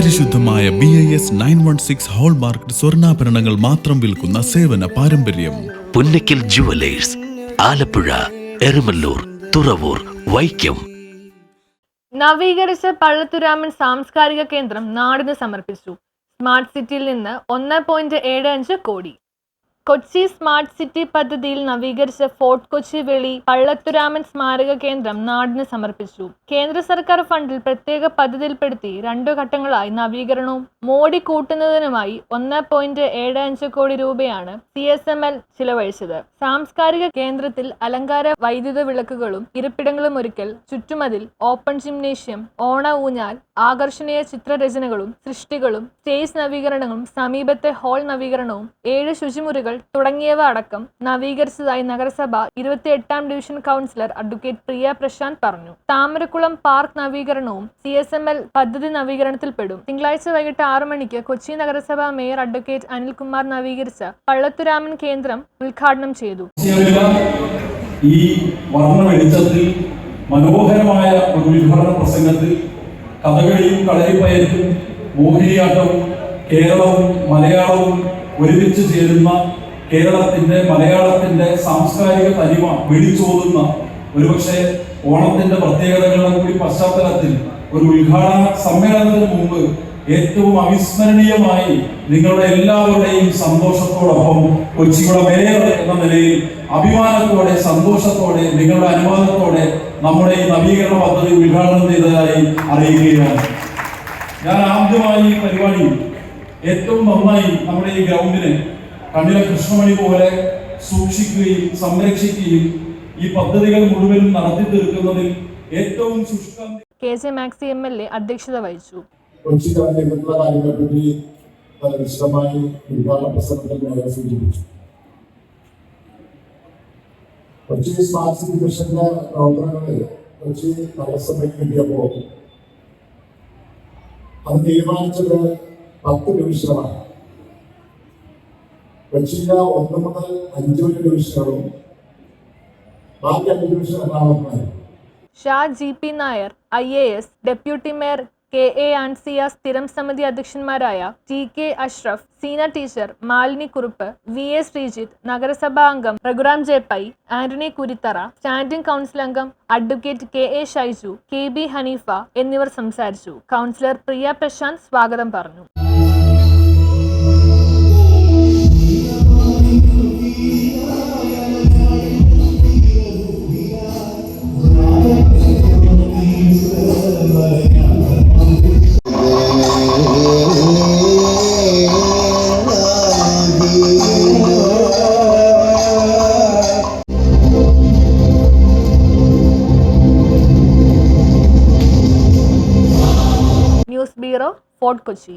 പരിശുദ്ധമായ B I S nine one six hallmark സ്വർണാഭരണങ്ങൾ മാത്രം വിൽക്കുന്ന സേവന പാരമ്പര്യം. പുന്നക്കിൽ ജുവലേഴ്സ് ആലപ്പുഴ എരുമല്ലൂർ തുറവൂർ വൈക്കം. നവീകരിച്ച പള്ളത്തുരാമൻ സാംസ്കാരിക കേന്ദ്രം നാടിന് സമർപ്പിച്ചു. സ്മാർട്ട് സിറ്റിയിൽ നിന്ന് ഒന്ന് പോയിന്റ് ഏഴ് അഞ്ച് കോടി. കൊച്ചി സ്മാർട്ട് സിറ്റി പദ്ധതിയിൽ നവീകരിച്ച ഫോർട്ട് കൊച്ചി വെളി പള്ളത്തുരാമൻ സ്മാരക കേന്ദ്രം നാടിന് സമർപ്പിച്ചു. കേന്ദ്ര സർക്കാർ ഫണ്ടിൽ പ്രത്യേക പദ്ധതിയിൽപ്പെടുത്തി രണ്ടു ഘട്ടങ്ങളായി നവീകരണവും മോടി കൂട്ടുന്നതിനുമായി ഒന്ന് പോയിന്റ് ഏഴ് അഞ്ച് കോടി രൂപയാണ് സി എസ് എം എൽ ചിലവഴിച്ചത്. സാംസ്കാരിക കേന്ദ്രത്തിൽ അലങ്കാര വൈദ്യുത വിളക്കുകളും ഇരിപ്പിടങ്ങളും ഒരുക്കൽ ചുറ്റുമതിൽ ഓപ്പൺ ജിംനേഷ്യം ഓണ ഊഞ്ഞാൽ ആകർഷണീയ ചിത്രരചനകളും സൃഷ്ടികളും സ്റ്റേജ് നവീകരണങ്ങളും സമീപത്തെ ഹാൾ നവീകരണവും ഏഴ് ശുചിമുറികൾ തുടങ്ങിയവ അടക്കം നവീകരിച്ചതായി നഗരസഭ ഇരുപത്തിയെട്ടാം division councillor advocate Priya Prashanth പറഞ്ഞു. താമരക്കുളം പാർക്ക് നവീകരണവും സി എസ് എം എൽ പദ്ധതി നവീകരണത്തിൽപ്പെടും. തിങ്കളാഴ്ച വൈകിട്ട് ആറു മണിക്ക് കൊച്ചി നഗരസഭ മേയർ അഡ്വക്കേറ്റ് അനിൽകുമാർ നവീകരിച്ച പള്ളത്തുരാമൻ കേന്ദ്രം ഉദ്ഘാടനം ചെയ്തു. ഈ വർണ മനോഹരമായ ഒരു ഉദ്ഘാടന പ്രസംഗത്തിൽ കഥകളിയും കളരിപ്പയറ്റും മോഹിനിയാട്ടവും കേരളവും മലയാളവും ഒരുമിച്ച് ചേരുന്ന കേരളത്തിന്റെ മലയാളത്തിന്റെ സാംസ്കാരിക തനിമ വിളിച്ചോതുന്ന ഒരുപക്ഷെ ഓണത്തിന്റെ പ്രത്യേകതകളുടെ കൂടി പശ്ചാത്തലത്തിൽ ഒരു ഉദ്ഘാടന സമ്മേളനത്തിന് മുമ്പ് ഏറ്റവും അവിസ്മരണീയമായി നിങ്ങളുടെ എല്ലാവരുടെയും സന്തോഷത്തോടൊപ്പം കൊച്ചിയുടെ മേയർ എന്ന നിലയിൽ അഭിമാനത്തോടെ സന്തോഷത്തോടെ നിങ്ങളുടെ അനുവാദത്തോടെ നമ്മുടെ ഈ നവീകരണ പദ്ധതി ഉദ്ഘാടനം ചെയ്തതായി അറിയുകയാണ് ഞാൻ ആദ്യമായി ഈ പരിപാടി ഏറ്റവും നന്നായി നമ്മുടെ ഈ ഗ്രൗണ്ടിനെ കണ്ണിലെ കൃഷ്ണമണി പോലെ സൂക്ഷിക്കുകയും സംരക്ഷിക്കുകയും ഈ പദ്ധതികൾ മുഴുവനും നടത്തി തീർക്കുന്നതിൽ ഏറ്റവും ശുഷ്കം K J Maxi M L A അധ്യക്ഷത വഹിച്ചു. കൊച്ചിക്കാരുടെ മറ്റുള്ള കാര്യങ്ങളെപ്പറ്റി വളരെ വിശദമായി ഉദ്ഘാടന പ്രസംഗത്തിൽ മേയർ സൂചിപ്പിച്ചു. കൊച്ചി സ്മാർട്ട് സിറ്റി മിഷന്റെ പ്രവർത്തനങ്ങൾ കൊച്ചി നഗരസഭയ്ക്ക് കിട്ടിയപ്പോൾ അത് തീരുമാനിച്ചത് പത്ത് കൊച്ചിയിലെ ഒന്ന് മുതൽ അഞ്ച് വരെ ഡിവിഷനുകളും ബാക്കി അഞ്ച് division Shaji P Nair I A S deputy mayor K A Ansiya സ്ഥിരം സമിതി അധ്യക്ഷന്മാരായ T K Ashraf Seena teacher Malini Kurup V A Sreejith നഗരസഭാ അംഗം രഘുറാം ജയപ്പൈ ആന്റണി കുരിത്തറ സ്റ്റാൻഡിംഗ് കൗൺസിൽ അംഗം advocate K A Shaiju K B Hanifa എന്നിവർ സംസാരിച്ചു. Councillor Priya Prashanth സ്വാഗതം പറഞ്ഞു. Bureau Fort Kochi.